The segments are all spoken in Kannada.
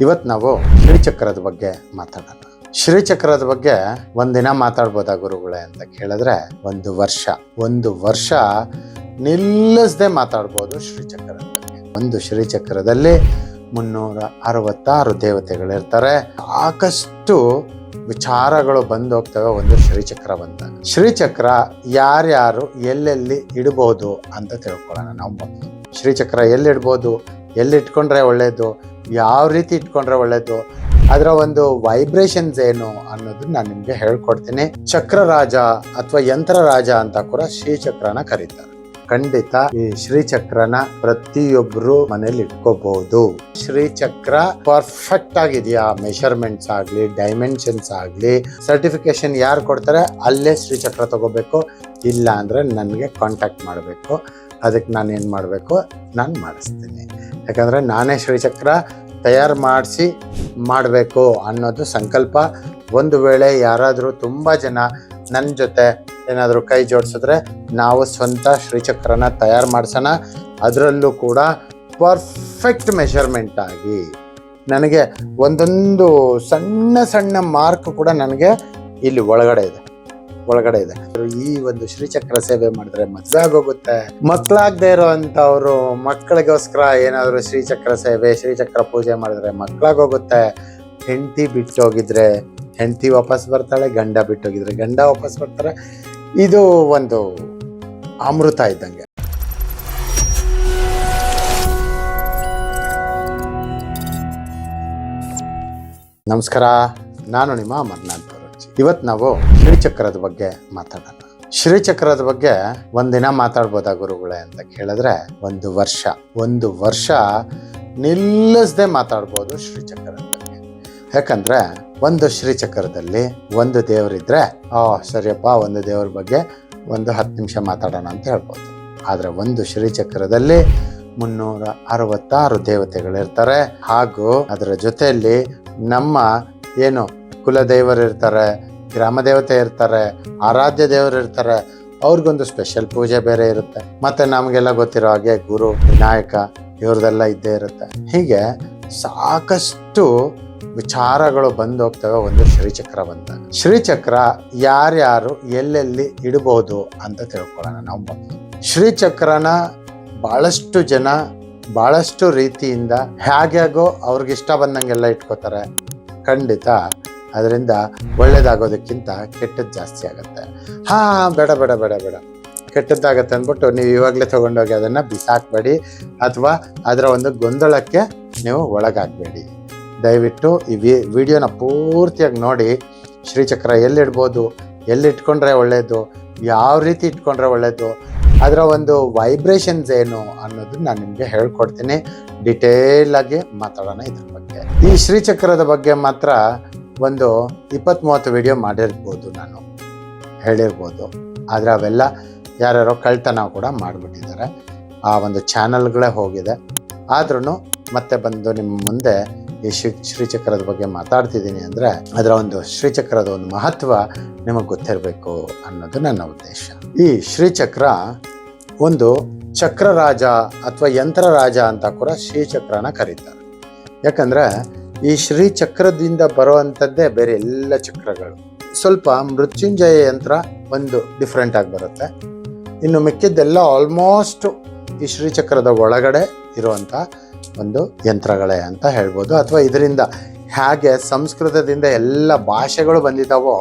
ಇವತ್ತು ನಾವು ಶ್ರೀಚಕ್ರದ ಬಗ್ಗೆ ಮಾತಾಡೋಣ. ಶ್ರೀಚಕ್ರದ ಬಗ್ಗೆ ಒಂದಿನ ಮಾತಾಡ್ಬೋದಾ ಗುರುಗಳೇ ಅಂತ ಕೇಳಿದ್ರೆ ಒಂದು ವರ್ಷ. ಒಂದು ವರ್ಷ ನಿಲ್ಲಿಸದೆ ಮಾತಾಡ್ಬೋದು ಶ್ರೀಚಕ್ರದ ಬಗ್ಗೆ. ಒಂದು ಶ್ರೀಚಕ್ರದಲ್ಲಿ ಮುನ್ನೂರ ಅರವತ್ತಾರು ದೇವತೆಗಳಿರ್ತಾರೆ. ಸಾಕಷ್ಟು ವಿಚಾರಗಳು ಬಂದು ಹೋಗ್ತವೆ ಒಂದು ಶ್ರೀಚಕ್ರ ಬಂದಾಗ. ಶ್ರೀಚಕ್ರ ಯಾರ್ಯಾರು ಎಲ್ಲೆಲ್ಲಿ ಇಡಬಹುದು ಅಂತ ತಿಳ್ಕೊಳ್ಳೋಣ ನಾವು. ಶ್ರೀಚಕ್ರ ಎಲ್ಲಿಡ್ಬೋದು? ಎಲ್ಲಿ ಇಟ್ಕೊಂಡ್ರೆ ಒಳ್ಳೇದು, ಯಾವ ರೀತಿ ಇಟ್ಕೊಂಡ್ರೆ ಒಳ್ಳೆಯದು ಅದರ ಒಂದು ವೈಬ್ರೇಷನ್ಸ್ ಏನು ಅನ್ನೋದು ನಾನು ನಿಮಗೆ ಹೇಳ್ಕೊಡ್ತೀನಿ. ಚಕ್ರ ರಾಜ ಅಥವಾ ಯಂತ್ರ ರಾಜ ಅಂತ ಕೂಡ ಶ್ರೀಚಕ್ರನ ಕರೀತಾರೆ. ಖಂಡಿತ ಈ ಶ್ರೀಚಕ್ರನ ಪ್ರತಿಯೊಬ್ರು ಮನೇಲಿ ಇಟ್ಕೋಬಹುದು ಶ್ರೀಚಕ್ರ ಪರ್ಫೆಕ್ಟ್ ಆಗಿದೆಯಾ? ಮೆಷರ್ಮೆಂಟ್ಸ್ ಆಗ್ಲಿ ಡೈಮೆನ್ಷನ್ಸ್ ಆಗ್ಲಿ ಸರ್ಟಿಫಿಕೇಶನ್ ಯಾರು ಕೊಡ್ತಾರೆ? ಅಲ್ಲೇ ಶ್ರೀಚಕ್ರ ತಗೋಬೇಕು. ಇಲ್ಲ ಅಂದ್ರೆ ನನಗೆ ಕಾಂಟ್ಯಾಕ್ಟ್ ಮಾಡಬೇಕು. ಅದಕ್ಕೆ ನಾನು ಏನು ಮಾಡಬೇಕು? ನಾನು ಮಾಡಿಸ್ತೀನಿ. ಯಾಕಂದರೆ ನಾನೇ ಶ್ರೀಚಕ್ರ ತಯಾರು ಮಾಡಿಸಿ ಮಾಡಬೇಕು ಅನ್ನೋದು ಸಂಕಲ್ಪ. ಒಂದು ವೇಳೆ ಯಾರಾದರೂ ತುಂಬ ಜನ ನನ್ನ ಜೊತೆ ಏನಾದರೂ ಕೈ ಜೋಡಿಸಿದ್ರೆ ನಾವು ಸ್ವಂತ ಶ್ರೀಚಕ್ರನ ತಯಾರು ಮಾಡಿಸೋಣ. ಅದರಲ್ಲೂ ಕೂಡ ಪರ್ಫೆಕ್ಟ್ ಮೆಷರ್ಮೆಂಟ್ ಆಗಿ ನನಗೆ ಒಂದೊಂದು ಸಣ್ಣ ಸಣ್ಣ ಮಾರ್ಕ್ ಕೂಡ ನನಗೆ ಇಲ್ಲಿ ಒಳಗಡೆ ಇದೆ. ಒಳಗಡೆ ಇದೆ. ಈ ಒಂದು ಶ್ರೀಚಕ್ರ ಸೇವೆ ಮಾಡಿದ್ರೆ ಮದುವೆ ಆಗೋಗುತ್ತೆ ಮಕ್ಕಳಾಗದೆ ಅವರು ಮಕ್ಕಳಿಗೋಸ್ಕರ ಏನಾದರೂ ಶ್ರೀಚಕ್ರ ಸೇವೆ, ಶ್ರೀಚಕ್ರ ಪೂಜೆ ಮಾಡಿದ್ರೆ ಮಕ್ಕಳಾಗೋಗುತ್ತೆ ಹೆಂಡತಿ ಬಿಟ್ಟೋಗಿದ್ರೆ ಹೆಂಡತಿ ವಾಪಸ್ ಬರ್ತಾಳೆ, ಗಂಡ ಬಿಟ್ಟೋಗಿದ್ರೆ ಗಂಡ ವಾಪಸ್ ಬರ್ತಾರೆ. ಇದು ಒಂದು ಅಮೃತ ಇದ್ದಂಗೆ. ನಮಸ್ಕಾರ. ನಾನು ನಿಮ್ಮ ಅಮರ್ನಾಥ್. ಇವತ್ತು ನಾವು ಶ್ರೀಚಕ್ರದ ಬಗ್ಗೆ ಮಾತಾಡೋಣ. ಶ್ರೀಚಕ್ರದ ಬಗ್ಗೆ ಒಂದಿನ ಮಾತಾಡ್ಬೋದ ಗುರುಗಳೇ ಅಂತ ಕೇಳಿದ್ರೆ ಒಂದು ವರ್ಷ. ಒಂದು ವರ್ಷ ನಿಲ್ಲಿಸದೆ ಮಾತಾಡ್ಬೋದು ಶ್ರೀಚಕ್ರದ ಬಗ್ಗೆ. ಯಾಕಂದ್ರೆ ಒಂದು ಶ್ರೀಚಕ್ರದಲ್ಲಿ ಒಂದು ದೇವರಿದ್ರೆ, ಆ, ಸರಿಯಪ್ಪ, ಒಂದು ದೇವ್ರ ಬಗ್ಗೆ ಒಂದು ಹತ್ತು ನಿಮಿಷ ಮಾತಾಡೋಣ ಅಂತ ಹೇಳ್ಬೋದು. ಆದರೆ ಒಂದು ಶ್ರೀಚಕ್ರದಲ್ಲಿ ಮುನ್ನೂರ ಅರವತ್ತಾರು ದೇವತೆಗಳಿರ್ತಾರೆ. ಹಾಗೂ ಅದರ ಜೊತೆಯಲ್ಲಿ ನಮ್ಮ ಏನು ಕುಲದೇವರು ಇರ್ತಾರೆ ಗ್ರಾಮ ದೇವತೆ ಇರ್ತಾರೆ, ಆರಾಧ್ಯ ದೇವರು ಇರ್ತಾರೆ, ಅವ್ರಿಗೊಂದು ಸ್ಪೆಷಲ್ ಪೂಜೆ ಬೇರೆ ಇರುತ್ತೆ. ಮತ್ತೆ ನಮಗೆಲ್ಲ ಗೊತ್ತಿರೋ ಹಾಗೆ ಗುರು, ವಿನಾಯಕ ಇವ್ರದೆಲ್ಲ ಇದ್ದೇ ಇರುತ್ತೆ. ಹೀಗೆ ಸಾಕಷ್ಟು ವಿಚಾರಗಳು ಬಂದು ಹೋಗ್ತವೆ ಒಂದು ಶ್ರೀಚಕ್ರ ಬಂತ ಶ್ರೀಚಕ್ರ ಯಾರ್ಯಾರು ಎಲ್ಲೆಲ್ಲಿ ಇಡಬಹುದು ಅಂತ ತಿಳ್ಕೊಳ್ಳೋಣ ನಾವು. ಶ್ರೀಚಕ್ರನ ಬಹಳಷ್ಟು ಜನ ಬಹಳಷ್ಟು ರೀತಿಯಿಂದ ಹೇಗ್ಯಾಗೋ ಅವ್ರಿಗಿಷ್ಟ ಬಂದಂಗೆಲ್ಲ ಇಟ್ಕೋತಾರೆ. ಖಂಡಿತ ಅದರಿಂದ ಒಳ್ಳೇದಾಗೋದಕ್ಕಿಂತ ಕೆಟ್ಟದ್ದು ಜಾಸ್ತಿ ಆಗುತ್ತೆ. ಹಾ, ಬೇಡ ಬೇಡ ಬೇಡ ಬೇಡ. ಕೆಟ್ಟದ್ದಾಗತ್ತೆ ಅಂದ್ಬಿಟ್ಟು ನೀವು ಇವಾಗಲೇ ತೊಗೊಂಡೋಗಿ ಅದನ್ನು ಬಿಸಾಕಬೇಡಿ ಅಥವಾ ಅದರ ಒಂದು ಗೊಂದಲಕ್ಕೆ ನೀವು ಒಳಗಾಗಬೇಡಿ. ದಯವಿಟ್ಟು ಈ ವಿ, ವಿಡಿಯೋನ ಪೂರ್ತಿಯಾಗಿ ನೋಡಿ. ಶ್ರೀಚಕ್ರ ಎಲ್ಲಿಡ್ಬೋದು, ಎಲ್ಲಿಟ್ಕೊಂಡ್ರೆ ಒಳ್ಳೆಯದು ಯಾವ ರೀತಿ ಇಟ್ಕೊಂಡ್ರೆ ಒಳ್ಳೆಯದು ಅದರ ಒಂದು ವೈಬ್ರೇಷನ್ಸ್ ಏನು ಅನ್ನೋದು ನಾನು ನಿಮಗೆ ಹೇಳ್ಕೊಡ್ತೀನಿ. ಡಿಟೇಲ್ ಆಗಿ ಮಾತಾಡೋಣ ಇದ್ರ ಬಗ್ಗೆ. ಈ ಶ್ರೀಚಕ್ರದ ಬಗ್ಗೆ ಮಾತ್ರ ಒಂದು ಇಪ್ಪತ್ತ್ ಮೂವತ್ತು ವಿಡಿಯೋ ಮಾಡಿರ್ಬೋದು ನಾನು, ಹೇಳಿರ್ಬೋದು. ಆದರೆ ಅವೆಲ್ಲ ಯಾರ್ಯಾರೋ ಕಳ್ತನ ಕೂಡ ಮಾಡಿಬಿಟ್ಟಿದ್ದಾರೆ. ಆ ಒಂದು ಚಾನಲ್ಗಳೇ ಹೋಗಿದೆ. ಆದ್ರೂ ಮತ್ತೆ ಬಂದು ನಿಮ್ಮ ಮುಂದೆ ಈ ಶ್ರೀ, ಶ್ರೀಚಕ್ರದ ಬಗ್ಗೆ ಮಾತಾಡ್ತಿದ್ದೀನಿ ಅಂದರೆ ಅದರ ಒಂದು ಶ್ರೀಚಕ್ರದ ಒಂದು ಮಹತ್ವ ನಿಮಗೆ ಗೊತ್ತಿರಬೇಕು ಅನ್ನೋದು ನನ್ನ ಉದ್ದೇಶ. ಈ ಶ್ರೀಚಕ್ರ ಒಂದು ಚಕ್ರ ರಾಜ ಅಥವಾ ಯಂತ್ರ ರಾಜ ಅಂತ ಕೂಡ ಶ್ರೀಚಕ್ರನ ಕರೀತಾರೆ. ಯಾಕಂದ್ರೆ ಈ ಶ್ರೀ ಚಕ್ರದಿಂದ ಬರುವಂಥದ್ದೇ ಬೇರೆ ಎಲ್ಲ ಚಕ್ರಗಳು. ಸ್ವಲ್ಪ ಮೃತ್ಯುಂಜಯ ಯಂತ್ರ ಒಂದು ಡಿಫ್ರೆಂಟ್ ಆಗಿ ಬರುತ್ತೆ. ಇನ್ನು ಮಿಕ್ಕಿದ್ದೆಲ್ಲ ಆಲ್ಮೋಸ್ಟ್ ಈ ಶ್ರೀಚಕ್ರದ ಒಳಗಡೆ ಇರುವಂಥ ಒಂದು ಯಂತ್ರಗಳೇ ಅಂತ ಹೇಳ್ಬೋದು. ಅಥವಾ ಇದರಿಂದ ಹೇಗೆ ಸಂಸ್ಕೃತದಿಂದ ಎಲ್ಲ ಭಾಷೆಗಳು ಬಂದಿದ್ದಾವೋ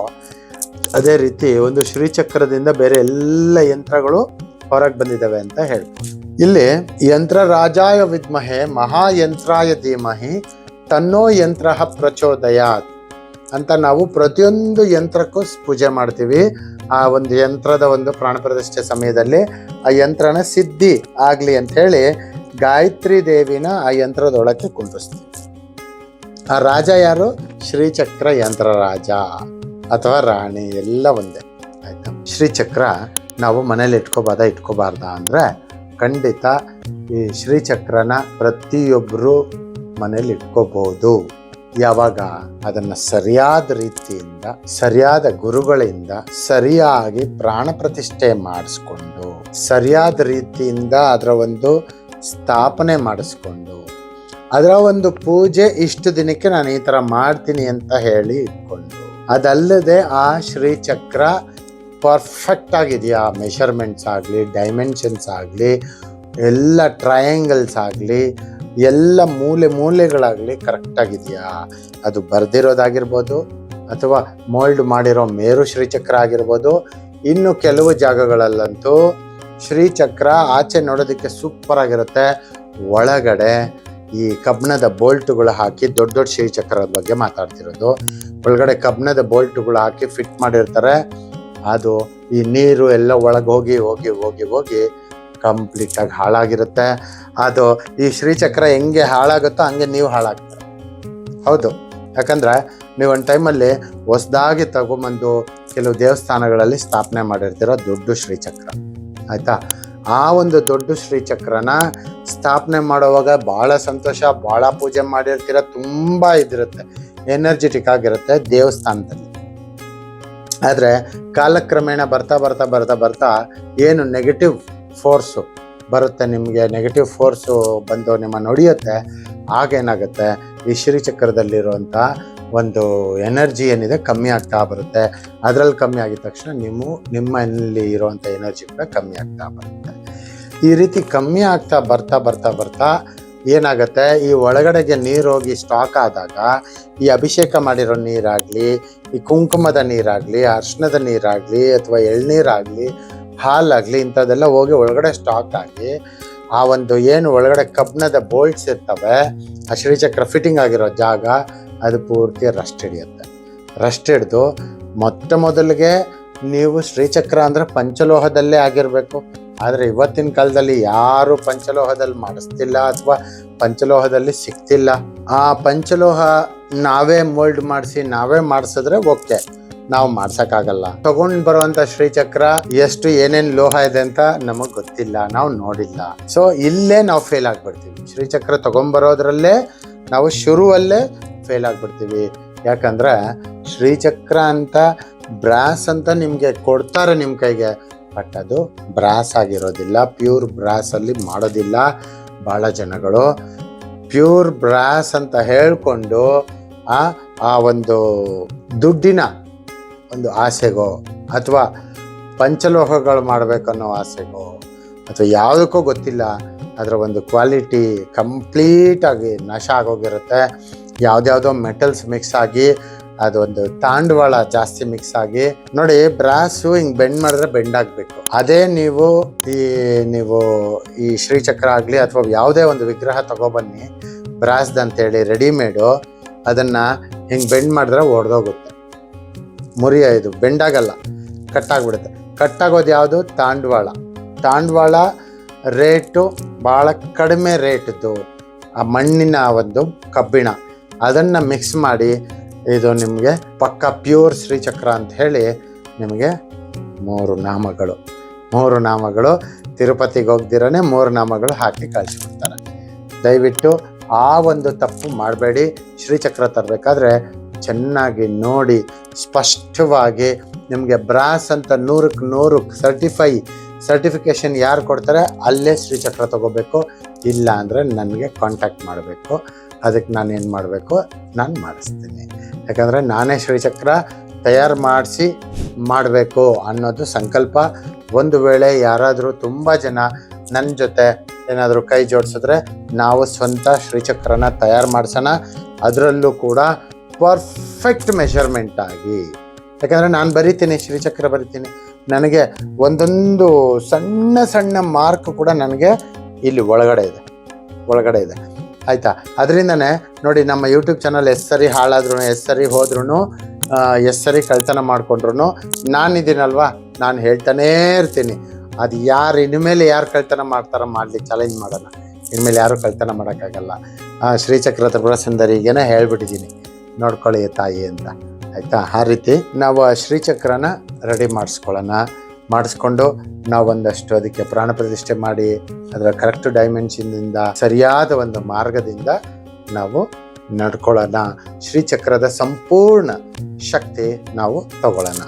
ಅದೇ ರೀತಿ ಒಂದು ಶ್ರೀಚಕ್ರದಿಂದ ಬೇರೆ ಎಲ್ಲ ಯಂತ್ರಗಳು ಹೊರಗೆ ಬಂದಿದ್ದಾವೆ ಅಂತ ಹೇಳ್ಬೋದು. ಇಲ್ಲಿ ಯಂತ್ರ ರಾಜಾಯ ವಿದ್ಮಹೆ ಮಹಾಯಂತ್ರಾಯ ಧೀಮಹಿ ತನ್ನೋ ಯಂತ್ರ ಪ್ರಚೋದಯಾತ್ ಅಂತ ನಾವು ಪ್ರತಿಯೊಂದು ಯಂತ್ರಕ್ಕೂ ಪೂಜೆ ಮಾಡ್ತೀವಿ. ಆ ಒಂದು ಯಂತ್ರದ ಒಂದು ಪ್ರಾಣ ಪ್ರತಿಷ್ಠೆ ಸಮಯದಲ್ಲಿ ಆ ಯಂತ್ರನ ಸಿದ್ಧಿ ಆಗಲಿ ಅಂತ ಹೇಳಿ ಗಾಯತ್ರಿ ದೇವಿನ ಆ ಯಂತ್ರದೊಳಕ್ಕೆ ಕುಂಡಿಸ್ತೀವಿ ಆ ರಾಜ ಯಾರು? ಶ್ರೀಚಕ್ರ ಯಂತ್ರ ರಾಜ ಅಥವಾ ರಾಣಿ ಎಲ್ಲ ಒಂದೇ. ಆಯ್ತಾ? ಶ್ರೀಚಕ್ರ ನಾವು ಮನೇಲಿ ಇಟ್ಕೋಬಾರ್ದ ಇಟ್ಕೋಬಾರ್ದ ಅಂದ್ರೆ ಖಂಡಿತ ಈ ಶ್ರೀಚಕ್ರನ ಪ್ರತಿಯೊಬ್ಬರು ಮನೇಲಿ ಇಟ್ಕೋಬಹುದು. ಯಾವಾಗ ಅದನ್ನ ಸರಿಯಾದ ರೀತಿಯಿಂದ, ಸರಿಯಾದ ಗುರುಗಳಿಂದ ಸರಿಯಾಗಿ ಪ್ರಾಣ ಪ್ರತಿಷ್ಠೆ ಮಾಡಿಸ್ಕೊಂಡು, ಸರಿಯಾದ ರೀತಿಯಿಂದ ಅದರ ಒಂದು ಸ್ಥಾಪನೆ ಮಾಡಿಸ್ಕೊಂಡು, ಅದರ ಒಂದು ಪೂಜೆ ಇಷ್ಟು ದಿನಕ್ಕೆ ನಾನು ಈ ಥರ ಮಾಡ್ತೀನಿ ಅಂತ ಹೇಳಿ ಇಟ್ಕೊಂಡು, ಅದಲ್ಲದೆ ಆ ಶ್ರೀಚಕ್ರ ಪರ್ಫೆಕ್ಟ್ ಆಗಿದೆಯಾ? ಮೆಷರ್ಮೆಂಟ್ಸ್ ಆಗಲಿ ಡೈಮೆನ್ಷನ್ಸ್ ಆಗಲಿ, ಎಲ್ಲ ಟ್ರಯಾಂಗಲ್ಸ್ ಆಗಲಿ ಎಲ್ಲ ಮೂಲೆ ಮೂಲೆಗಳಾಗಲಿ ಕರೆಕ್ಟಾಗಿದೆಯಾ ಅದು ಬರ್ದಿರೋದಾಗಿರ್ಬೋದು ಅಥವಾ ಮೋಲ್ಡ್ ಮಾಡಿರೋ ಮೇರು ಶ್ರೀಚಕ್ರ ಆಗಿರ್ಬೋದು. ಇನ್ನು ಕೆಲವು ಜಾಗಗಳಲ್ಲಂತೂ ಶ್ರೀಚಕ್ರ ಆಚೆ ನೋಡೋದಕ್ಕೆ ಸೂಪರ್ ಆಗಿರುತ್ತೆ. ಒಳಗಡೆ ಈ ಕಬ್ಣದ ಬೋಲ್ಟುಗಳು ಹಾಕಿ ದೊಡ್ಡ ದೊಡ್ಡ ಶ್ರೀಚಕ್ರದ ಬಗ್ಗೆ ಮಾತಾಡ್ತಿರೋದು. ಒಳಗಡೆ ಕಬ್ಣದ ಬೋಲ್ಟುಗಳು ಹಾಕಿ ಫಿಟ್ ಮಾಡಿರ್ತಾರೆ. ಅದು ಈ ನೀರು ಎಲ್ಲ ಒಳಗೆ ಹೋಗಿ ಹೋಗಿ ಹೋಗಿ ಹೋಗಿ ಕಂಪ್ಲೀಟ್ ಆಗಿ ಹಾಳಾಗಿರುತ್ತೆ. ಅದು ಈ ಶ್ರೀಚಕ್ರ ಹೆಂಗೆ ಹಾಳಾಗುತ್ತೋ ಹಂಗೆ ನೀವು ಹಾಳಾಗ್ತೀರ. ಹೌದು. ಯಾಕಂದ್ರೆ ನೀವು ಒಂದು ಟೈಮಲ್ಲಿ ಹೊಸದಾಗಿ ತಗೊಂಬಂದು ಕೆಲವು ದೇವಸ್ಥಾನಗಳಲ್ಲಿ ಸ್ಥಾಪನೆ ಮಾಡಿರ್ತೀರೋ ದೊಡ್ಡ ಶ್ರೀಚಕ್ರ. ಆಯಿತಾ? ಆ ಒಂದು ದೊಡ್ಡ ಶ್ರೀಚಕ್ರನ ಸ್ಥಾಪನೆ ಮಾಡುವಾಗ ಭಾಳ ಸಂತೋಷ, ಭಾಳ ಪೂಜೆ ಮಾಡಿರ್ತೀರ, ತುಂಬ ಇದಿರುತ್ತೆ. ಎನರ್ಜೆಟಿಕ್ ಆಗಿರುತ್ತೆ ದೇವಸ್ಥಾನದಲ್ಲಿ. ಆದರೆ ಕಾಲಕ್ರಮೇಣ ಬರ್ತಾ ಬರ್ತಾ ಬರ್ತಾ ಬರ್ತಾ ಏನು ನೆಗೆಟಿವ್ ಫೋರ್ಸು ಬರುತ್ತೆ ನಿಮಗೆ ನೆಗೆಟಿವ್ ಫೋರ್ಸು ಬಂದು ನಿಮ್ಮ ಹೊಡೆಯುತ್ತೆ ಆಗೇನಾಗುತ್ತೆ ಈ ಶ್ರೀಚಕ್ರದಲ್ಲಿರುವಂಥ ಒಂದು ಎನರ್ಜಿ ಏನಿದೆ ಕಮ್ಮಿ ಆಗ್ತಾ ಬರುತ್ತೆ. ಅದರಲ್ಲಿ ಕಮ್ಮಿ ಆಗಿದ ತಕ್ಷಣ ನೀವು ನಿಮ್ಮಲ್ಲಿ ಇರುವಂಥ ಎನರ್ಜಿ ಕೂಡ ಕಮ್ಮಿ ಆಗ್ತಾ ಬರುತ್ತೆ. ಈ ರೀತಿ ಕಮ್ಮಿ ಆಗ್ತಾ ಬರ್ತಾ ಬರ್ತಾ ಬರ್ತಾ ಏನಾಗುತ್ತೆ? ಈ ಒಳಗಡೆಗೆ ನೀರು ಹೋಗಿ ಸ್ಟಾಕ್ ಆದಾಗ, ಈ ಅಭಿಷೇಕ ಮಾಡಿರೋ ನೀರಾಗಲಿ, ಈ ಕುಂಕುಮದ ನೀರಾಗಲಿ, ಅರ್ಶನದ ನೀರಾಗಲಿ, ಅಥವಾ ಎಳ್ನೀರಾಗಲಿ ಹಾಲಾಗಲಿ ಇಂಥದ್ದೆಲ್ಲ ಹೋಗಿ ಒಳಗಡೆ ಸ್ಟಾಕ್ ಆಗಿ, ಆ ಒಂದು ಏನು ಒಳಗಡೆ ಕಬ್ಣದ ಬೋಲ್ಟ್ಸ್ ಇರ್ತವೆ, ಆ ಶ್ರೀಚಕ್ರ ಫಿಟ್ಟಿಂಗ್ ಆಗಿರೋ ಜಾಗ, ಅದು ಪೂರ್ತಿ ರಸ್ಟ್ ಹಿಡಿಯುತ್ತೆ ರಸ್ಟ್ ಹಿಡಿದು ಮೊಟ್ಟ ಮೊದಲಿಗೆ ನೀವು ಶ್ರೀಚಕ್ರ ಅಂದರೆ ಪಂಚಲೋಹದಲ್ಲೇ ಆಗಿರಬೇಕು. ಆದರೆ ಇವತ್ತಿನ ಕಾಲದಲ್ಲಿ ಯಾರು ಪಂಚಲೋಹದಲ್ಲಿ ಮಾಡಿಸ್ತಿಲ್ಲ ಅಥವಾ ಪಂಚಲೋಹದಲ್ಲಿ ಸಿಗ್ತಿಲ್ಲ. ಆ ಪಂಚಲೋಹ ನಾವೇ ಮೋಲ್ಡ್ ಮಾಡಿಸಿ, ನಾವೇ ಮಾಡಿಸಿದ್ರೆ ಓಕೆ ನಾವು ಮಾಡ್ಸಕ್ಕಾಗಲ್ಲ. ತಗೊಂಡ್ ಬರುವಂತ ಶ್ರೀಚಕ್ರ ಎಷ್ಟು ಏನೇನ್ ಲೋಹ ಇದೆ ಅಂತ ನಮಗ್ ಗೊತ್ತಿಲ್ಲ, ನಾವು ನೋಡಿಲ್ಲ. ಸೊ ಇಲ್ಲೇ ನಾವು ಫೇಲ್ ಆಗ್ಬಿಡ್ತೀವಿ. ಶ್ರೀಚಕ್ರ ತಗೊಂಡ್ಬರೋದ್ರಲ್ಲೇ ನಾವು ಶುರುವಲ್ಲೇ ಫೇಲ್ ಆಗ್ಬಿಡ್ತೀವಿ. ಯಾಕಂದ್ರೆ ಶ್ರೀಚಕ್ರ ಅಂತ ಬ್ರಾಸ್ ಅಂತ ನಿಮ್ಗೆ ಕೊಡ್ತಾರೆ ನಿಮ್ ಕೈಗೆ, ಬಟ್ ಅದು ಬ್ರಾಸ್ ಆಗಿರೋದಿಲ್ಲ. ಪ್ಯೂರ್ ಬ್ರಾಸ್ ಅಲ್ಲಿ ಮಾಡೋದಿಲ್ಲ ಬಹಳ ಜನಗಳು. ಪ್ಯೂರ್ ಬ್ರಾಸ್ ಅಂತ ಹೇಳ್ಕೊಂಡು ಆ ಒಂದು ದುಡ್ಡಿನ ಒಂದು ಆಸೆಗೋ ಅಥವಾ ಪಂಚಲೋಹಗಳು ಮಾಡಬೇಕನ್ನೋ ಆಸೆಗೋ ಅಥವಾ ಯಾವುದಕ್ಕೂ ಗೊತ್ತಿಲ್ಲ, ಅದರ ಒಂದು ಕ್ವಾಲಿಟಿ ಕಂಪ್ಲೀಟಾಗಿ ನಾಶ ಆಗೋಗಿರುತ್ತೆ. ಯಾವುದ್ಯಾವುದೋ ಮೆಟಲ್ಸ್ ಮಿಕ್ಸ್ ಆಗಿ, ಅದೊಂದು ತಾಂಡವಾಳ ಜಾಸ್ತಿ ಮಿಕ್ಸ್ ಆಗಿ, ನೋಡಿ ಬ್ರಾಸು ಹಿಂಗೆ ಬೆಂಡ್ ಮಾಡಿದ್ರೆ ಬೆಂಡ್ ಆಗಬೇಕು. ಅದೇ ನೀವು ಈ ನೀವು ಈ ಶ್ರೀಚಕ್ರ ಆಗಲಿ ಅಥವಾ ಯಾವುದೇ ಒಂದು ವಿಗ್ರಹ ತಗೊಬನ್ನಿ ಬ್ರಾಸ್ದು ಅಂತೇಳಿ ರೆಡಿಮೇಡು, ಅದನ್ನು ಹಿಂಗೆ ಬೆಂಡ್ ಮಾಡಿದ್ರೆ ಒಡೆದೋಗುತ್ತೆ. ಮುರಿಯ ಇದು ಬೆಂಡಾಗಲ್ಲ, ಕಟ್ಟಾಗ್ಬಿಡುತ್ತೆ. ಕಟ್ಟಾಗೋದು ಯಾವುದು? ತಾಂಡವಾಳ. ತಾಂಡವಾಳ ರೇಟು ಭಾಳ ಕಡಿಮೆ ರೇಟ್ದು ಆ ಮಣ್ಣಿನ ಒಂದು ಕಬ್ಬಿಣ. ಅದನ್ನು ಮಿಕ್ಸ್ ಮಾಡಿ, ಇದು ನಿಮಗೆ ಪಕ್ಕ ಪ್ಯೂರ್ ಶ್ರೀಚಕ್ರ ಅಂತ ಹೇಳಿ ನಿಮಗೆ ಮೂರು ನಾಮಗಳು. ಮೂರು ನಾಮಗಳು ತಿರುಪತಿಗೆ ಹೋಗ್ದಿರನೇ ಮೂರು ನಾಮಗಳು ಹಾಕಿ ಕಳಿಸ್ಬಿಡ್ತಾರೆ. ದಯವಿಟ್ಟು ಆ ಒಂದು ತಪ್ಪು ಮಾಡಬೇಡಿ. ಶ್ರೀಚಕ್ರ ತರಬೇಕಾದ್ರೆ ಚೆನ್ನಾಗಿ ನೋಡಿ ಸ್ಪಷ್ಟವಾಗಿ ನಿಮಗೆ ಬ್ರಾಸ್ ಅಂತ ನೂರಕ್ಕೆ ನೂರು ಸರ್ಟಿಫೈ ಸರ್ಟಿಫಿಕೇಶನ್ ಯಾರು ಕೊಡ್ತಾರೆ, ಅಲ್ಲೇ ಶ್ರೀಚಕ್ರ ತಗೋಬೇಕು. ಇಲ್ಲ ಅಂದರೆ ನನಗೆ ಕಾಂಟ್ಯಾಕ್ಟ್ ಮಾಡಬೇಕು. ಅದಕ್ಕೆ ನಾನು ಏನು ಮಾಡಬೇಕು? ನಾನು ಮಾಡಿಸ್ತೀನಿ. ಯಾಕಂದರೆ ನಾನೇ ಶ್ರೀಚಕ್ರ ತಯಾರು ಮಾಡಿಸಿ ಮಾಡಬೇಕು ಅನ್ನೋದು ಸಂಕಲ್ಪ. ಒಂದು ವೇಳೆ ಯಾರಾದರೂ ತುಂಬ ಜನ ನನ್ನ ಜೊತೆ ಏನಾದರೂ ಕೈ ಜೋಡಿಸಿದ್ರೆ ನಾವು ಸ್ವಂತ ಶ್ರೀಚಕ್ರನ ತಯಾರು ಮಾಡಿಸೋಣ. ಅದರಲ್ಲೂ ಕೂಡ ಪರ್ಫೆಕ್ಟ್ ಮೆಷರ್ಮೆಂಟ್ ಆಗಿ. ಯಾಕಂದರೆ ನಾನು ಬರಿತೀನಿ, ಶ್ರೀಚಕ್ರ ಬರಿತೀನಿ. ನನಗೆ ಒಂದೊಂದು ಸಣ್ಣ ಸಣ್ಣ ಮಾರ್ಕ್ ಕೂಡ ನನಗೆ ಇಲ್ಲಿ ಒಳಗಡೆ ಇದೆ. ಒಳಗಡೆ ಇದೆ. ಆಯಿತಾ? ಅದರಿಂದನೇ ನೋಡಿ ನಮ್ಮ ಯೂಟ್ಯೂಬ್ ಚಾನಲ್ ಎಷ್ಟು ಸರಿ ಹಾಳಾದ್ರೂ ಎಷ್ಟು ಸರಿ ಹೋದ್ರೂ ಎಷ್ಟು ಸರಿ ಕಳ್ತನ ಮಾಡಿಕೊಂಡ್ರು ನಾನಿದ್ದೀನಲ್ವಾ ನಾನು ಹೇಳ್ತಾನೇ ಇರ್ತೀನಿ. ಅದು ಯಾರು ಇನ್ಮೇಲೆ ಯಾರು ಕಳ್ತನ ಮಾಡ್ತಾರೋ ಮಾಡಲಿ ಚಾಲೆಂಜ್ ಮಾಡೋಣ. ಇನ್ಮೇಲೆ ಯಾರು ಕಳ್ತನ ಮಾಡೋಕ್ಕಾಗಲ್ಲ. ಶ್ರೀಚಕ್ರದ ಸುಂದರಿಗೇನೆ ಹೇಳ್ಬಿಟ್ಟಿದ್ದೀನಿ. ನೋಡ್ಕೊಳ್ಳಿ ತಾಯಿ ಅಂತ. ಆಯಿತಾ? ಆ ರೀತಿ ನಾವು ಶ್ರೀಚಕ್ರನ ರೆಡಿ ಮಾಡಿಸ್ಕೊಳ್ಳೋಣ. ಮಾಡಿಸ್ಕೊಂಡು ನಾವು ಒಂದಷ್ಟು ಅದಕ್ಕೆ ಪ್ರಾಣ ಪ್ರತಿಷ್ಠೆ ಮಾಡಿ, ಅದರ ಕರೆಕ್ಟ್ ಡೈಮೆನ್ಷನ್ನಿಂದ ಸರಿಯಾದ ಒಂದು ಮಾರ್ಗದಿಂದ ನಾವು ನಡ್ಕೊಳ್ಳೋಣ. ಶ್ರೀಚಕ್ರದ ಸಂಪೂರ್ಣ ಶಕ್ತಿ ನಾವು ತಗೊಳ್ಳೋಣ.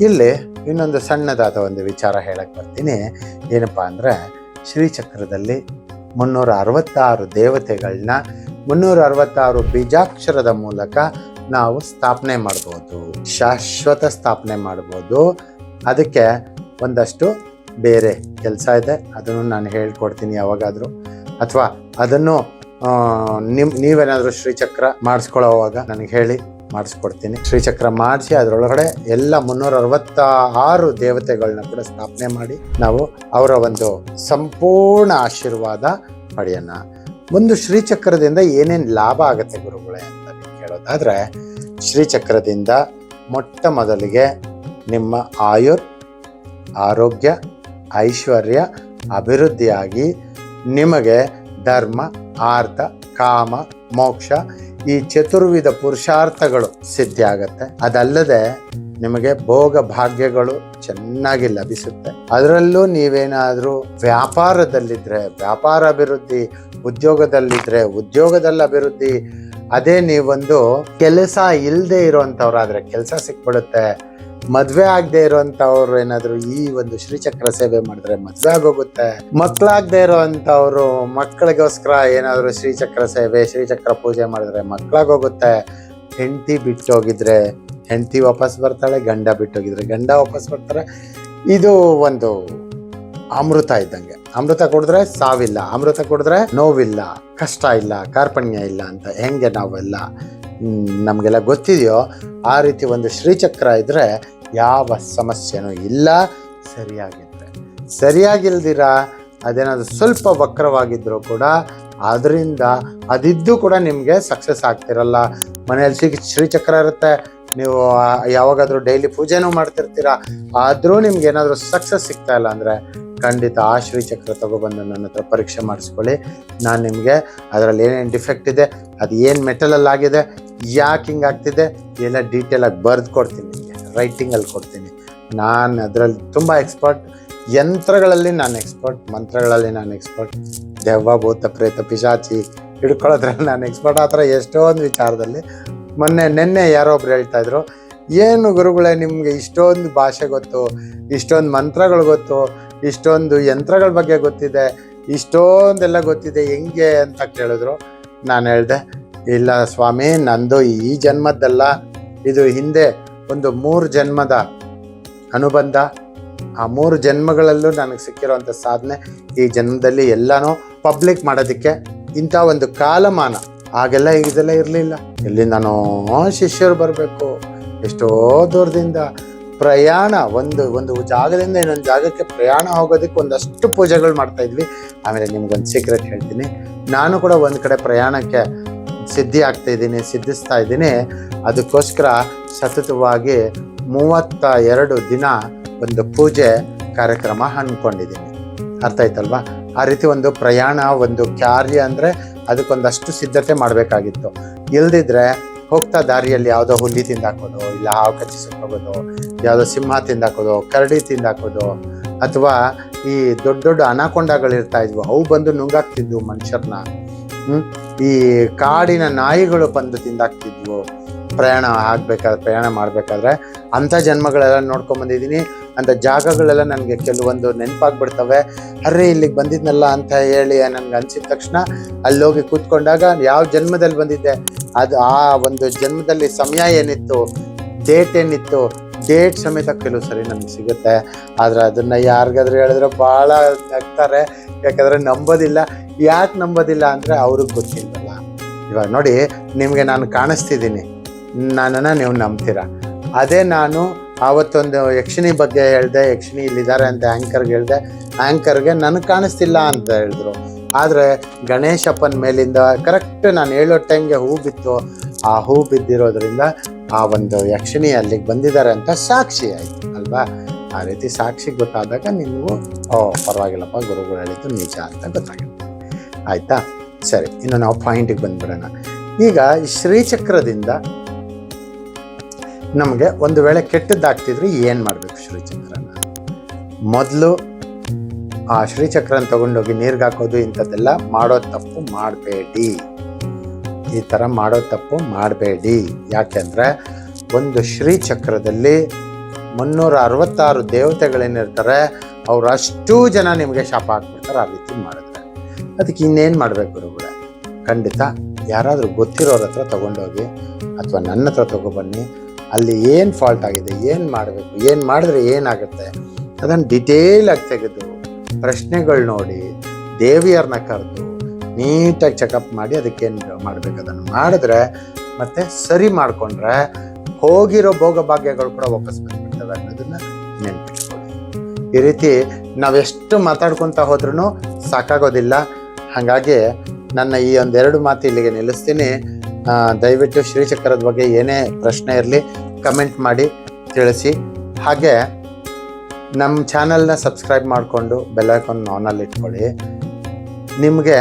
ಇಲ್ಲಿ ಇನ್ನೊಂದು ಸಣ್ಣದಾದ ಒಂದು ವಿಚಾರ ಹೇಳಕ್ಕೆ ಬರ್ತೀನಿ. ಏನಪ್ಪಾ ಅಂದರೆ ಶ್ರೀಚಕ್ರದಲ್ಲಿ ಮುನ್ನೂರ ಅರವತ್ತಾರು ದೇವತೆಗಳನ್ನ ಮುನ್ನೂರ ಅರವತ್ತಾರು ಬೀಜಾಕ್ಷರದ ಮೂಲಕ ನಾವು ಸ್ಥಾಪನೆ ಮಾಡ್ಬೋದು. ಶಾಶ್ವತ ಸ್ಥಾಪನೆ ಮಾಡ್ಬೋದು. ಅದಕ್ಕೆ ಒಂದಷ್ಟು ಬೇರೆ ಕೆಲಸ ಇದೆ. ಅದನ್ನು ನಾನು ಹೇಳ್ಕೊಡ್ತೀನಿ ಯಾವಾಗಾದರೂ. ಅಥವಾ ಅದನ್ನು ನಿಮ್, ನೀವೇನಾದರೂ ಶ್ರೀಚಕ್ರ ಮಾಡಿಸ್ಕೊಳ್ಳೋವಾಗ ನನಗೆ ಹೇಳಿ ಮಾಡಿಸ್ಕೊಡ್ತೀನಿ. ಶ್ರೀಚಕ್ರ ಮಾಡಿಸಿ ಅದರೊಳಗಡೆ ಎಲ್ಲ ಮುನ್ನೂರ ಅರವತ್ತ ಆರು ದೇವತೆಗಳನ್ನ ಕೂಡ ಸ್ಥಾಪನೆ ಮಾಡಿ ನಾವು ಅವರ ಒಂದು ಸಂಪೂರ್ಣ ಆಶೀರ್ವಾದ ಪಡೆಯೋಣ. ಒಂದು ಶ್ರೀಚಕ್ರದಿಂದ ಏನೇನು ಲಾಭ ಆಗುತ್ತೆ ಗುರುಗಳೇ ಅಂತ ನೀವು ಹೇಳೋದಾದರೆ, ಶ್ರೀಚಕ್ರದಿಂದ ಮೊಟ್ಟ ಮೊದಲಿಗೆ ನಿಮ್ಮ ಆಯುರ್, ಆರೋಗ್ಯ, ಐಶ್ವರ್ಯ, ಅಭಿವೃದ್ಧಿಯಾಗಿ ನಿಮಗೆ ಧರ್ಮ, ಆರ್ಥ, ಕಾಮ, ಮೋಕ್ಷ ಈ ಚತುರ್ವಿಧ ಪುರುಷಾರ್ಥಗಳು ಸಿದ್ಧಿಯಾಗತ್ತೆ. ಅದಲ್ಲದೆ ನಿಮಗೆ ಭೋಗ ಭಾಗ್ಯಗಳು ಚೆನ್ನಾಗಿ ಲಭಿಸುತ್ತೆ. ಅದರಲ್ಲೂ ನೀವೇನಾದರೂ ವ್ಯಾಪಾರದಲ್ಲಿದ್ದರೆ ವ್ಯಾಪಾರ ಅಭಿವೃದ್ಧಿ ಉದ್ಯೋಗದಲ್ಲಿದ್ದರೆ ಉದ್ಯೋಗದಲ್ಲಿ ಅಭಿವೃದ್ಧಿ, ಅದೇ ನೀವೊಂದು ಕೆಲಸ ಇಲ್ಲದೆ ಇರೋವಂಥವ್ರಾದರೆ ಕೆಲಸ ಸಿಕ್ಬಿಡುತ್ತೆ. ಮದುವೆ ಆಗದೆ ಇರೋವಂಥವ್ರು ಏನಾದರೂ ಈ ಒಂದು ಶ್ರೀಚಕ್ರ ಸೇವೆ ಮಾಡಿದ್ರೆ ಮದುವೆ ಆಗೋಗುತ್ತೆ. ಮಕ್ಕಳಾಗದೆ ಇರೋವಂಥವ್ರು ಮಕ್ಕಳಿಗೋಸ್ಕರ ಏನಾದರೂ ಶ್ರೀಚಕ್ರ ಸೇವೆ, ಶ್ರೀಚಕ್ರ ಪೂಜೆ ಮಾಡಿದ್ರೆ ಮಕ್ಕಳಾಗೋಗುತ್ತೆ ಹೆಂಡತಿ ಬಿಟ್ಟೋಗಿದ್ರೆ ಹೆಂಡತಿ ವಾಪಸ್ ಬರ್ತಾಳೆ, ಗಂಡ ಬಿಟ್ಟೋಗಿದ್ರೆ ಗಂಡ ವಾಪಸ್ ಬರ್ತಾರೆ. ಇದು ಒಂದು ಅಮೃತ ಇದ್ದಂಗೆ. ಅಮೃತ ಕುಡಿದ್ರೆ ಸಾವಿಲ್ಲ, ಅಮೃತ ಕುಡಿದ್ರೆ ನೋವಿಲ್ಲ, ಕಷ್ಟ ಇಲ್ಲ, ಕಾರ್ಪಣ್ಯ ಇಲ್ಲ ಅಂತ ಹೆಂಗೆ ನಾವೆಲ್ಲ ನಮಗೆಲ್ಲ ಗೊತ್ತಿದೆಯೋ ಆ ರೀತಿ ಒಂದು ಶ್ರೀಚಕ್ರ ಇದ್ದರೆ ಯಾವ ಸಮಸ್ಯೆನೂ ಇಲ್ಲ ಸರಿಯಾಗಿದ್ದರೆ ಸರಿಯಾಗಿಲ್ದಿರ, ಅದೇನಾದರೂ ಸ್ವಲ್ಪ ವಕ್ರವಾಗಿದ್ದರೂ ಕೂಡ ಅದರಿಂದ ಅದಿದ್ದು ಕೂಡ ನಿಮಗೆ ಸಕ್ಸಸ್ ಆಗ್ತಿರಲ್ಲ. ಮನೆಯಲ್ಲಿ ಶ್ರೀ ಶ್ರೀಚಕ್ರ ಇರುತ್ತೆ ನೀವು ಯಾವಾಗಾದ್ರೂ ಡೈಲಿ ಪೂಜೆನೂ ಮಾಡ್ತಿರ್ತೀರಾ? ಆದರೂ ನಿಮ್ಗೆ ಏನಾದರೂ ಸಕ್ಸಸ್ ಸಿಗ್ತಾ ಇಲ್ಲ ಅಂದರೆ ಖಂಡಿತ ಆ ಶ್ರೀಚಕ್ರ ತಗೊಬಂದು ನನ್ನ ಹತ್ರ ಪರೀಕ್ಷೆ ಮಾಡಿಸ್ಕೊಳ್ಳಿ. ನಾನು ನಿಮಗೆ ಅದರಲ್ಲಿ ಏನೇನು ಡಿಫೆಕ್ಟ್ ಇದೆ, ಅದು ಏನು ಮೆಟಲಲ್ಲಿ ಆಗಿದೆ, ಯಾಕೆ ಹಿಂಗೆ ಆಗ್ತಿದೆ ಎಲ್ಲ ಡೀಟೇಲಾಗಿ ಬರೆದು ಕೊಡ್ತೀನಿ ನಿಮಗೆ ರೈಟಿಂಗಲ್ಲಿ ಕೊಡ್ತೀನಿ. ನಾನು ಅದರಲ್ಲಿ ತುಂಬ ಎಕ್ಸ್ಪರ್ಟ್ ಯಂತ್ರಗಳಲ್ಲಿ ನಾನು ಎಕ್ಸ್ಪರ್ಟ್ ಮಂತ್ರಗಳಲ್ಲಿ ನಾನು ಎಕ್ಸ್ಪರ್ಟ್ ದೆವ್ವ, ಭೂತ, ಪ್ರೇತ, ಪಿಶಾಚಿ ಹಿಡ್ಕೊಳ್ಳೋದ್ರಲ್ಲಿ ನಾನು ಎಕ್ಸ್ಪರ್ಟ್ ಆ ಥರ ಎಷ್ಟೊಂದು ವಿಚಾರದಲ್ಲಿ ಮೊನ್ನೆ ನಿನ್ನೆ ಯಾರೋ ಒಬ್ರು ಹೇಳ್ತಾ ಇದ್ರು, ಏನು ಗುರುಗಳೇ, ನಿಮಗೆ ಇಷ್ಟೊಂದು ಭಾಷೆ ಗೊತ್ತು, ಇಷ್ಟೊಂದು ಮಂತ್ರಗಳು ಗೊತ್ತು, ಇಷ್ಟೊಂದು ಯಂತ್ರಗಳ ಬಗ್ಗೆ ಗೊತ್ತಿದೆ, ಇಷ್ಟೊಂದೆಲ್ಲ ಗೊತ್ತಿದೆ, ಹೆಂಗೆ ಅಂತ ಕೇಳಿದ್ರು. ನಾನು ಹೇಳಿದೆ, ಇಲ್ಲ ಸ್ವಾಮಿ, ನಂದು ಈ ಜನ್ಮದ್ದಲ್ಲ, ಇದು ಹಿಂದೆ ಒಂದು ಮೂರು ಜನ್ಮದ ಅನುಬಂಧ. ಆ ಮೂರು ಜನ್ಮಗಳಲ್ಲೂ ನನಗೆ ಸಿಕ್ಕಿರೋಂಥ ಸಾಧನೆ, ಈ ಜನ್ಮದಲ್ಲಿ ಎಲ್ಲನೂ ಪಬ್ಲಿಕ್ ಮಾಡೋದಕ್ಕೆ ಇಂಥ ಒಂದು ಕಾಲಮಾನ. ಆಗೆಲ್ಲ ಇದೆಲ್ಲ ಇರಲಿಲ್ಲ. ಇಲ್ಲಿ ನಾನು ಶಿಷ್ಯರು ಬರಬೇಕು. ಎಷ್ಟೋ ದೂರದಿಂದ ಪ್ರಯಾಣ, ಒಂದು ಒಂದು ಜಾಗದಿಂದ ಇನ್ನೊಂದು ಜಾಗಕ್ಕೆ ಪ್ರಯಾಣ ಹೋಗೋದಕ್ಕೆ ಒಂದಷ್ಟು ಪೂಜೆಗಳು ಮಾಡ್ತಾ ಇದ್ವಿ. ಆಮೇಲೆ ನಿಮ್ಗೊಂದು ಸೀಕ್ರೆಟ್ ಹೇಳ್ತೀನಿ. ನಾನು ಕೂಡ ಒಂದು ಕಡೆ ಪ್ರಯಾಣಕ್ಕೆ ಸಿದ್ಧಿ ಆಗ್ತಾ ಇದ್ದೀನಿ, ಸಿದ್ಧಿಸ್ತಾ ಇದ್ದೀನಿ. ಅದಕ್ಕೋಸ್ಕರ ಸತತವಾಗಿ ಮೂವತ್ತ ಎರಡು ದಿನ ಒಂದು ಪೂಜೆ ಕಾರ್ಯಕ್ರಮ ಹಮ್ಮಿಕೊಂಡಿದ್ದೀನಿ ಅರ್ಥ ಆಯ್ತಲ್ವಾ? ಆ ರೀತಿ ಒಂದು ಪ್ರಯಾಣ, ಒಂದು ಕಾರ್ಯ ಅಂದರೆ ಅದಕ್ಕೊಂದಷ್ಟು ಸಿದ್ಧತೆ ಮಾಡಬೇಕಾಗಿತ್ತು. ಇಲ್ದಿದ್ರೆ ಹೋಗ್ತಾ ದಾರಿಯಲ್ಲಿ ಯಾವುದೋ ಹುಲ್ಲಿ ತಿಂದಾಕೋದು ಇಲ್ಲ ಹಾವು ಕಚ್ಚಿ ಯಾವುದೋ ಸಿಂಹ ತಿಂದಾಕೋದು ಕರಡಿ ತಿಂದಾಕೋದು ಅಥವಾ ಈ ದೊಡ್ಡ ದೊಡ್ಡ ಅನಾಕೊಂಡಗಳಿರ್ತಾ ಇದ್ವು, ಅವು ಬಂದು ನುಂಗಾಕ್ತಿದ್ವು ಮನುಷ್ಯರನ್ನ. ಈ ಕಾಡಿನ ನಾಯಿಗಳು ಬಂದು ತಿಂದಾಕ್ತಿದ್ವು. ಪ್ರಯಾಣ ಆಗ್ಬೇಕಾದ್ರೆ, ಪ್ರಯಾಣ ಮಾಡಬೇಕಾದ್ರೆ ಅಂಥ ಜನ್ಮಗಳೆಲ್ಲ ನೋಡ್ಕೊಂಡ್ ಬಂದಿದ್ದೀನಿ. ಅಂತ ಜಾಗಗಳೆಲ್ಲ ನನಗೆ ಕೆಲವೊಂದು ನೆನಪಾಗ್ಬಿಡ್ತವೆ. ಅರ್ರೆ ಇಲ್ಲಿಗೆ ಬಂದಿದ್ನಲ್ಲ ಅಂತ ಹೇಳಿ ನನಗೆ ಅನ್ಸಿದ ತಕ್ಷಣ ಅಲ್ಲಿ ಹೋಗಿ ಕೂತ್ಕೊಂಡಾಗ ಯಾವ ಜನ್ಮದಲ್ಲಿ ಬಂದಿದ್ದೆ? ಅದು ಆ ಒಂದು ಜನ್ಮದಲ್ಲಿ ಸಮಯ ಏನಿತ್ತು? ಡೇಟ್ ಏನಿತ್ತು? ಡೇಟ್ ಸಮೇತ ಕೆಲವು ಸರಿ ನಮ್ಗೆ ಸಿಗುತ್ತೆ. ಆದ್ರೆ ಅದನ್ನು ಯಾರಿಗಾದ್ರೂ ಹೇಳಿದ್ರೆ ಭಾಳ ನಗ್ತಾರೆ. ಯಾಕಂದರೆ ನಂಬೋದಿಲ್ಲ. ಯಾಕೆ ನಂಬೋದಿಲ್ಲ ಅಂದರೆ ಅವ್ರಿಗೆ ಗೊತ್ತಿಲ್ಲ ಇವಾಗ ನೋಡಿ, ನಿಮಗೆ ನಾನು ಕಾಣಿಸ್ತಿದ್ದೀನಿ. ನನ್ನನ್ನು ನೀವು ನಂಬ್ತೀರ? ಅದೇ ನಾನು ಆವತ್ತೊಂದು ಯಕ್ಷಿಣಿ ಬಗ್ಗೆ ಹೇಳಿದೆ, ಯಕ್ಷಿಣಿ ಇಲ್ಲಿದ್ದಾರೆ ಅಂತ ಆ್ಯಂಕರ್ಗೆ ಹೇಳಿದೆ ಆ್ಯಂಕರ್ಗೆ ನನಗೆ ಕಾಣಿಸ್ತಿಲ್ಲ ಅಂತ ಹೇಳಿದ್ರು. ಆದರೆ ಗಣೇಶಪ್ಪನ ಮೇಲಿಂದ ಕರೆಕ್ಟ್ ನಾನು ಹೇಳೋ ಟೈಮ್ಗೆ ಹೂ ಬಿತ್ತು. ಆ ಹೂ ಬಿದ್ದಿರೋದ್ರಿಂದ ಆ ಒಂದು ಯಕ್ಷಿಣಿ ಅಲ್ಲಿಗೆ ಬಂದಿದ್ದಾರೆ ಅಂತ ಸಾಕ್ಷಿ ಆಯಿತು, ಅಲ್ವಾ? ಆ ರೀತಿ ಸಾಕ್ಷಿ ಗೊತ್ತಾದಾಗ ನಿಮಗೂ, ಓ, ಪರವಾಗಿಲ್ಲಪ್ಪ, ಗುರುಗಳು ಹೇಳಿದ್ದು ನಿಜ ಅಂತ ಗೊತ್ತಾಗುತ್ತೆ. ಆಯಿತಾ? ಸರಿ, ಇನ್ನು ನಾವು ಪಾಯಿಂಟಿಗೆ ಬಂದ್ಬಿಡೋಣ. ಈಗ ಶ್ರೀಚಕ್ರದಿಂದ ನಮಗೆ ಒಂದು ವೇಳೆ ಕೆಟ್ಟದ್ದಾಗ್ತಿದ್ರೆ ಏನು ಮಾಡಬೇಕು ಶ್ರೀಚಕ್ರನ? ಮೊದಲು ಆ ಶ್ರೀಚಕ್ರನ ತಗೊಂಡೋಗಿ ನೀರ್ಗೆ ಹಾಕೋದು ಇಂಥದ್ದೆಲ್ಲ ಮಾಡೋ ತಪ್ಪು ಮಾಡಬೇಡಿ. ಈ ಥರ ಮಾಡೋ ತಪ್ಪು ಮಾಡಬೇಡಿ. ಯಾಕೆಂದರೆ ಒಂದು ಶ್ರೀಚಕ್ರದಲ್ಲಿ ಮುನ್ನೂರ ಅರವತ್ತಾರು ದೇವತೆಗಳೇನಿರ್ತಾರೆ, ಅವ್ರು ಅಷ್ಟೂ ಜನ ನಿಮಗೆ ಶಾಪ ಹಾಕ್ಬಿಡ್ತಾರೆ, ಆ ರೀತಿ ಮಾಡಿದ್ರೆ. ಅದಕ್ಕೆ ಇನ್ನೇನು ಮಾಡಬೇಕು ಗುರುಗಳ? ಖಂಡಿತ ಯಾರಾದರೂ ಗೊತ್ತಿರೋರ ಹತ್ರ ತೊಗೊಂಡೋಗಿ, ಅಥವಾ ನನ್ನ ಹತ್ರ ತಗೊಬನ್ನಿ ಅಲ್ಲಿ ಏನು ಫಾಲ್ಟ್ ಆಗಿದೆ, ಏನು ಮಾಡಬೇಕು, ಏನು ಮಾಡಿದ್ರೆ ಏನಾಗುತ್ತೆ? ಅದನ್ನು ಡಿಟೇಲ್ ಆಗಿ ತೆಗೆದು ಪ್ರಶ್ನೆಗಳು ನೋಡಿ ದೇವಿಯರನ್ನ ಕರೆದು ನೀಟಾಗಿ ಚೆಕಪ್ ಮಾಡಿ ಅದಕ್ಕೇನು ಮಾಡಬೇಕು? ಅದನ್ನು ಮಾಡಿದ್ರೆ ಮತ್ತೆ ಸರಿ ಮಾಡಿಕೊಂಡ್ರೆ ಹೋಗಿರೋ ಭೋಗ ಭಾಗ್ಯಗಳು ಕೂಡ ವಾಪಸ್ ಬಂದ್ಬಿಡ್ತವೆ ಅನ್ನೋದನ್ನು ನೆನ್ಪಿಟ್ಕೊಳ್ಳಿ. ಈ ರೀತಿ ನಾವೆಷ್ಟು ಮಾತಾಡ್ಕೊತಾ ಹೋದ್ರೂ ಸಾಕಾಗೋದಿಲ್ಲ. ಹಾಗಾಗಿ ನನ್ನ ಈ ಒಂದೆರಡು ಮಾತು ಇಲ್ಲಿಗೆ ನಿಲ್ಲಿಸ್ತೀನಿ. ದಯವಿಟ್ಟು ಶ್ರೀಚಕ್ರದ ಬಗ್ಗೆ ಏನೇ ಪ್ರಶ್ನೆ ಇರಲಿ ಕಮೆಂಟ್ ಮಾಡಿ, ತಿಳಿಸಿ. ಹಾಗೆ ನಮ್ಮ ಚಾನಲ್ನ ಸಬ್ಸ್ಕ್ರೈಬ್ ಮಾಡಿಕೊಂಡು ಬೆಲ್ಲೈಕಾನ್ ಆನಲ್ಲಿ ಇಟ್ಕೊಳ್ಳಿ. ನಿಮಗೆ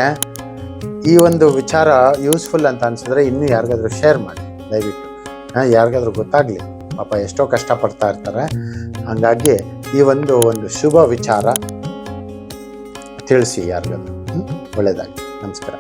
ಈ ಒಂದು ವಿಚಾರ ಯೂಸ್ಫುಲ್ ಅಂತ ಅನ್ಸಿದ್ರೆ ಇನ್ನೂ ಯಾರಿಗಾದ್ರೂ ಶೇರ್ ಮಾಡಿ, ದಯವಿಟ್ಟು. ಯಾರಿಗಾದ್ರೂ ಗೊತ್ತಾಗಲಿ, ಪಾಪ ಎಷ್ಟೋ ಕಷ್ಟಪಡ್ತಾ ಇರ್ತಾರೆ. ಹಾಗಾಗಿ ಈ ಒಂದು ಒಂದು ಶುಭ ವಿಚಾರ ತಿಳಿಸಿ ಯಾರಿಗಾದ್ರೂ? ಒಳ್ಳೆಯದಾಗಿ ನಮಸ್ಕಾರ.